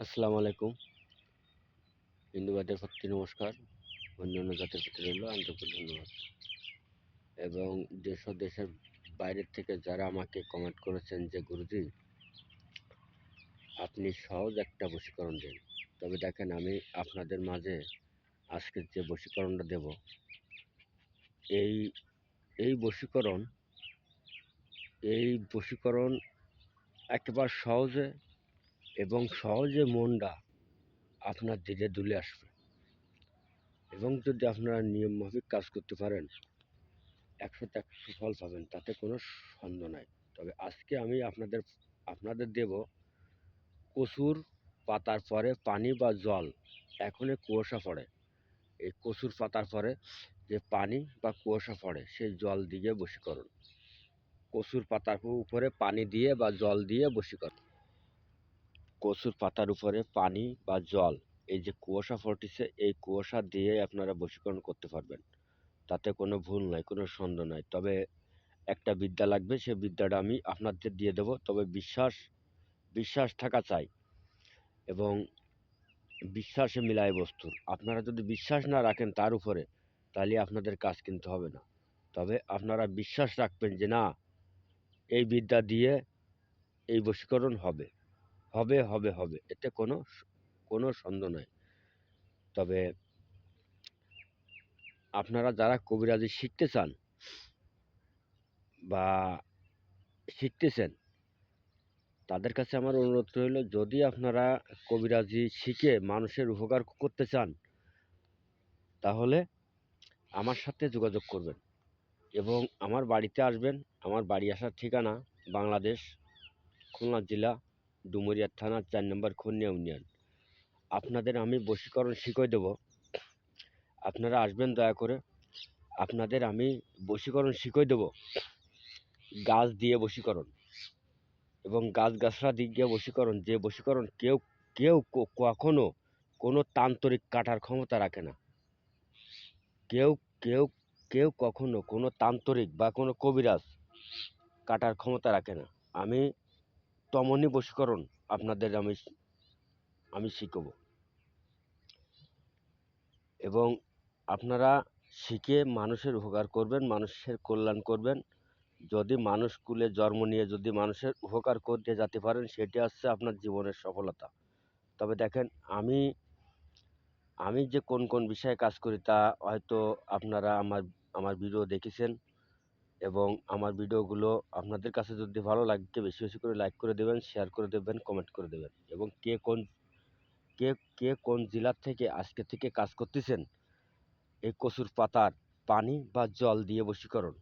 আসসালামু আলাইকুম। হিন্দুবাদের প্রতি নমস্কার। অন্যান্য জাতির প্রতি রইল আন্তরিক ধন্যবাদ। এবং ও দেশের বাইরের থেকে যারা আমাকে কমেন্ট করেছেন যে, গুরুজি, আপনি সহজ একটা বশীকরণ দিন। তবে দেখেন, আমি আপনাদের মাঝে আজকের যে বশীকরণটা দেব, এই এই বশীকরণ এই বশীকরণ একেবারে সহজে এবং সহজে মনটা আপনার ধীরে দুলে আসবে। এবং যদি আপনারা নিয়ম মাফিক কাজ করতে পারেন একশোতে একশো ফল পাবেন, তাতে কোনো সন্দেহ নাই। তবে আজকে আমি আপনাদের আপনাদের দেব কচুর পাতার পরে পানি বা জল, এখনই কুয়াশা পড়ে। এই কচুর পাতার পরে যে পানি বা কুয়াশা পড়ে, সেই জল দিয়ে বশীকরণ। কচুর পাতার উপরে পানি দিয়ে বা জল দিয়ে বশীকরণ। কচুর পাতার উপরে পানি বা জল, এই যে কুয়াশা ফুটেছে এই কুয়াশা দিয়ে আপনারা বশীকরণ করতে পারবেন। তাতে কোনো ভুল নাই, কোনো সন্দেহ নাই। তবে একটা বিদ্যা লাগবে, সে বিদ্যাটা আমি আপনাদের দিয়ে দেবো। তবে বিশ্বাস বিশ্বাস থাকা চাই এবং বিশ্বাসে মিলায় বস্তুর। আপনারা যদি বিশ্বাস না রাখেন তার উপরে, তাহলে আপনাদের কাজ কিন্তু হবে না। তবে আপনারা বিশ্বাস রাখবেন যে না, এই বিদ্যা দিয়ে এই বশীকরণ হবে। হবে হবে হবে। এতে কোনো কোনো সন্দেহ নাই তবে আপনারা যারা কবিরাজি শিখতে চান বা শিখতেছেন, তাদের কাছে আমার অনুরোধ রইল, যদি আপনারা কবিরাজি শিখে মানুষের উপকার করতে চান, তাহলে আমার সাথে যোগাযোগ করবেন এবং আমার বাড়িতে আসবেন। আমার বাড়ি আসার ঠিকানা বাংলাদেশ, খুলনা জেলা ডুমুরিয়া থানা চার নম্বর খুনিয়া ইউনিয়ন। আপনাদের আমি বশীকরণ শিখিয়ে দেব। আপনারা আসবেন দয়া করে। আপনাদের আমি বশীকরণ শিখিয়ে দেব। গাছ দিয়ে বশীকরণ এবং গাছ গাছরা দিক দিয়ে বশীকরণ। যে বশীকরণ কেউ কেউ কখনো কোনো তান্ত্রিক কাটার ক্ষমতা রাখে না। কেউ কেউ কেউ কখনো কোনো তান্ত্রিক বা কোনো কবিরাজ কাটার ক্ষমতা রাখে না। আমি তমনই বশীকরণ আপনাদের আমি আমি শিখব। এবং আপনারা শিখে মানুষের উপকার করবেন, মানুষের কল্যাণ করবেন। যদি মানুষ কুলে জন্ম নিয়ে যদি মানুষের উপকার করতে যেতে পারেন, সেটি হচ্ছে আপনার জীবনের সফলতা। তবে দেখেন, আমি আমি যে কোন কোন বিষয়ে কাজ করি তা হয়তো আপনারা আমার আমার ভিডিও দেখেছেন। এবং আমার ভিডিওগুলো আপনাদের কাছে যদি ভালো লাগে বেশি বেশি করে লাইক করে দেবেন শেয়ার করে দেবেন কমেন্ট করে দেবেন এবং কে কোন, কে কে কোন জেলার থেকে, আজকে থেকে কাজ করতেছেন, এই কচুর পাতার পানি বা জল দিয়ে বশীকরণ,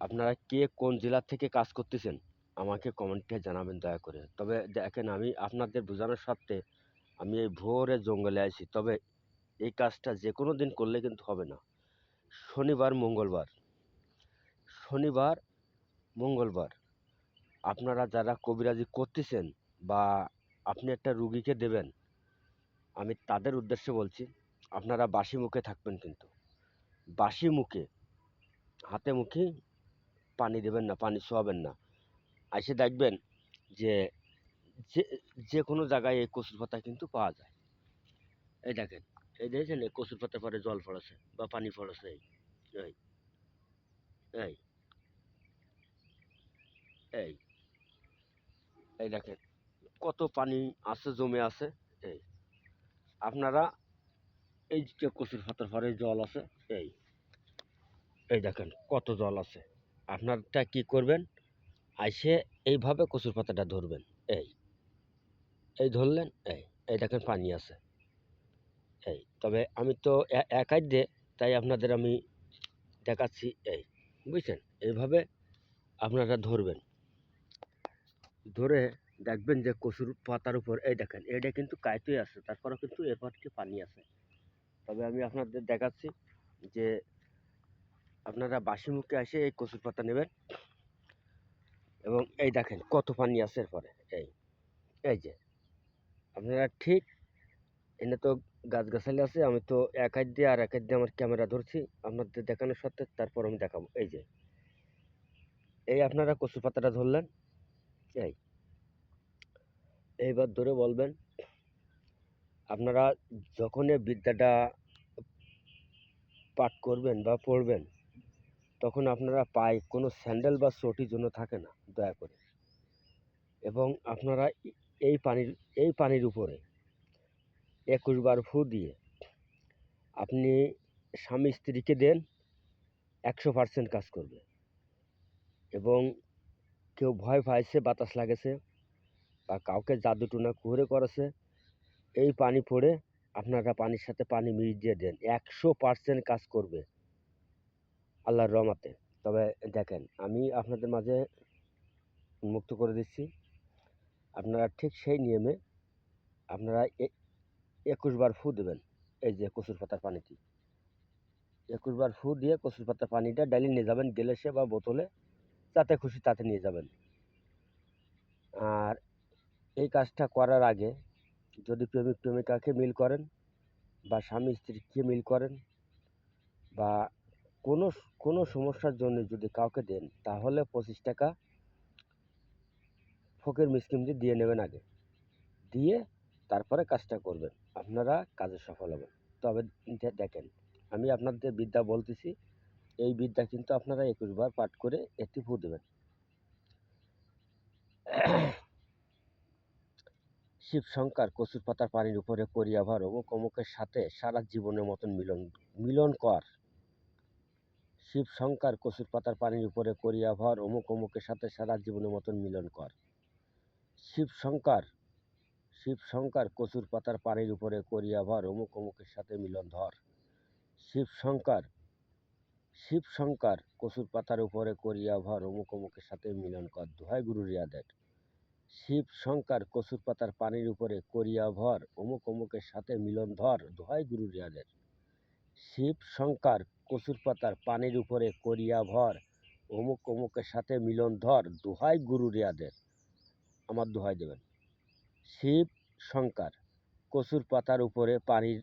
আপনারা কে কোন জেলার থেকে কাজ করতেছেন, আমাকে কমেন্টে জানাবেন দয়া করে। তবে দেখেন, আমি আপনাদের বোঝানোর স্বার্থে আমি এই ভোরে জঙ্গলে আছি তবে এই কাজটা যে কোনো দিন করলে কিন্তু হবে না। শনিবার, মঙ্গলবার শনিবার, মঙ্গলবার। আপনারা যারা কবিরাজি করতেছেন বা আপনি একটা রুগীকে দেবেন, আমি তাদের উদ্দেশ্যে বলছি, আপনারা বাসি মুখে থাকবেন কিন্তু। বাসি মুখে, হাতে মুখে পানি দেবেন না, পানি শোয়াবেন না। এসে দেখবেন যে যে যে কোনো জায়গায় এই কচুর পাতা কিন্তু পাওয়া যায়। এই দেখেন, এই দেখেছেন এই কচুর পাতার পরে জল পড়েছে বা পানি পড়েছে এই এই এই এই দেখেন, কত পানি আছে, জমে আছে, এই। আপনারা এই যে কচুর পাতার পরে জল আছে, এই। এই দেখেন, কত জল আছে। আপনারটা কি করবেন? আইসে এইভাবে কচুর পাতাটা ধরবেন, এই। এই ধরলেন, এই এই দেখেন পানি আছে, এই। তবে আমি তো একাই দে, তাই আপনাদের আমি দেখাচ্ছি, এই। বুঝছেন? এইভাবে আপনারা ধরবেন। ধরে দেখবেন যে কচুর পাতার উপর, এই দেখেন এটা কিন্তু কাইতই আছে, তারপরেও কিন্তু এরপর কি পানি আছে। তবে আমি আপনাদের দেখাচ্ছি যে আপনারা বাসি মুখে এসে এই কচুর পাতা নেবেন এবং এই দেখেন কত পানি আছে এরপরে, এই এই যে, আপনারা ঠিক এনে তো গাছগাছালি আছে, আমি তো এক হাত দিয়ে আর এক হাত দিয়ে আমার ক্যামেরা ধরছি, আপনাদের দেখানোর সত্ত্বে তারপর আমি দেখাবো, এই যে, এই আপনারা কচু পাতাটা ধরলেন এই এইবার ধরে বলবেন, আপনারা যখন এই বিদ্যাটা পাঠ করবেন বা পড়বেন, তখন আপনারা পায়ে কোনো স্যান্ডেল বা চটি যেন থাকে না, দয়া করে। এবং আপনারা এই পানির এই পানির উপরে একুশ বার ফু দিয়ে আপনি স্বামী স্ত্রীকে দেন একশো পার্সেন্ট কাজ করবে। এবং কেউ ভয় পাইছে, বাতাস লাগেছে বা কাউকে জাদু টুনা কুহরে করেছে, এই পানি পড়ে আপনারা পানির সাথে পানি মিশিয়ে দেন। একশো পার্সেন্ট কাজ করবে আল্লাহর রহমাতে। তবে দেখেন, আমি আপনাদের মাঝে উন্মুক্ত করে দিচ্ছি। আপনারা ঠিক সেই নিয়মে আপনারা এ- একুশ বার ফু দেবেন এই যে কচুর পাতার পানিটি। একুশ বার ফু দিয়ে কচুর পাতার পানিটা ডালি নিয়ে যাবেন গ্যালাসে বা বোতলে যাতে খুশি তাতে নিয়ে যাবেন। আর এই কাজটা করার আগে যদি প্রেমিক প্রেমিকাকে মিল করেন বা স্বামী স্ত্রীকে মিল করেন বা কোনো কোনো সমস্যার জন্য যদি কাউকে দেন, তাহলে পঁচিশ টাকা ফকির মিসকিমজি দিয়ে নেবেন আগে। দিয়ে তারপরে কাজটা করবেন। আপনারা কাজে সফল হবেন। তবে দেখেন, আমি আপনাদের বিদ্যা বলতেছি এই বিদ্যা কিন্তু আপনারা একুশ বার পাঠ করে একটি ফু দেবেন। শিব শঙ্কর কচুর পাতার পানির উপরে করিয়া অমুক অমুকের সাথে সারা জীবনের মতন মিলন মিলন কর। শিব শঙ্কর কচুর পাতার পানির উপরে করিয়া ভর অমুক অমুকের সাথে সারা জীবনের মতন মিলন কর। শিব শঙ্কর শিব শঙ্কর কচুর পাতার পানির উপরে করিয়া ভর অমুক অমুকের সাথে মিলন ধর। শিব শঙ্কর শিব শঙ্কর কচুর পাতার উপরে করিয়া ভর অমুক অমুকের সাথে মিলন কর, দোহাই গুরু রিয়াদের। শিব শঙ্কর কচুর পাতার পানির উপরে করিয়া ভর অমুক অমুকের সাথে মিলন ধর, দোহাই গুরু রিয়াদের। শিব শঙ্কর কচুর পাতার পানির উপরে করিয়া ভর অমুক অমুকের সাথে মিলন ধর, দোহাই গুরু রিয়াদের। আমার দোহাই দেবেন। শিব শঙ্কর কচুর পাতার উপরে পানির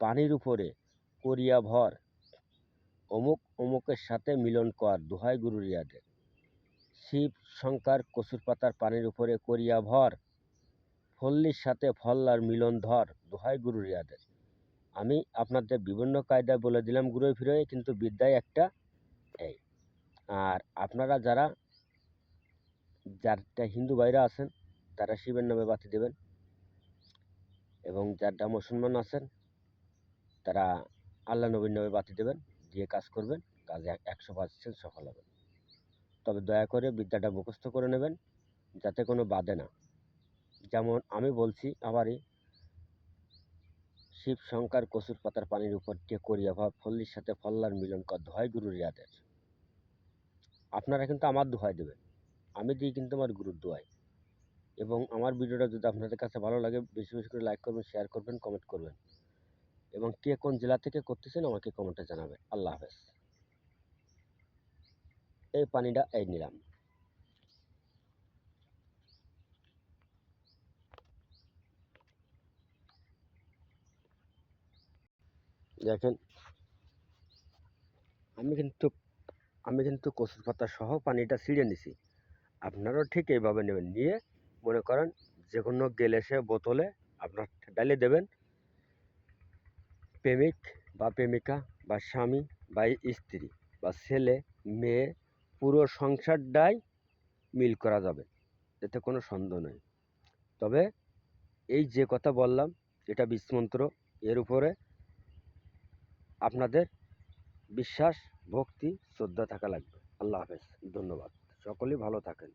পানির উপরে করিয়া ভর অমুক অমুকের সাথে মিলন কর, দোহাই গুরু রিয়াদের। শিব শঙ্কর কচুর পাতার পানির উপরে করিয়া ভর, ফল্লির সাথে ফল্লার মিলন ধর, দোহাই গুরু রিয়াদের। আমি আপনাদের বিভিন্ন কায়দায় বলে দিলাম ঘুরে ফিরে কিন্তু বিদ্যায় একটা এই। আর আপনারা যারা, যারটা হিন্দু ভাইরা আছেন, তারা শিবের নামে বাতি দেবেন। এবং যারটা মুসলমান আছেন, তারা আল্লাহ নবীর নামে বাতি দেবেন। দিয়ে কাজ করবেন, কাজে একশো পার্সেন্ট সফল হবেন। তবে দয়া করে বিদ্যাটা মুখস্থ করে নেবেন, যাতে কোনো বাধে না। যেমন আমি বলছি আবারই শিব শঙ্কর কচুর পাতার পানির উপর দিয়ে করিয়া ভাব ফল্লির সাথে ফল্লার মিলন কর দোহাই গুরু রিয়াদের আপনারা কিন্তু আমার দোহাই দেবেন। আমি দিই কিন্তু আমার গুরুর দোহাই এবং আমার ভিডিওটা যদি আপনাদের কাছে ভালো লাগে, বেশি বেশি করে লাইক করবেন শেয়ার করবেন কমেন্ট করবেন। এবং কে কোন জেলা থেকে করতেছেন আমাকে কমেন্টে জানাবেন। আল্লাহ হাফেজ। এই পানিটা এই নিলাম। দেখেন, আমি কিন্তু আমি কিন্তু কচুর পাতা সহ পানিটা ছিঁড়ে নিছি। আপনারাও ঠিক এইভাবে নেবেন। নিয়ে মনে করেন যে কোনো গ্যালাসে বোতলে আপনার ডালে দেবেন। প্রেমিক বা প্রেমিকা বা স্বামী বা স্ত্রী বা ছেলে, মেয়ে, পুরো সংসারটাই মিল করা যাবে। এতে কোনো সন্দেহ নেই। তবে এই যে কথা বললাম, এটা বিষ্মন্ত্র এর উপরে আপনাদের বিশ্বাস, ভক্তি, শ্রদ্ধা থাকা লাগবে। আল্লাহ হাফেজ। ধন্যবাদ। সকলেই ভালো থাকেন।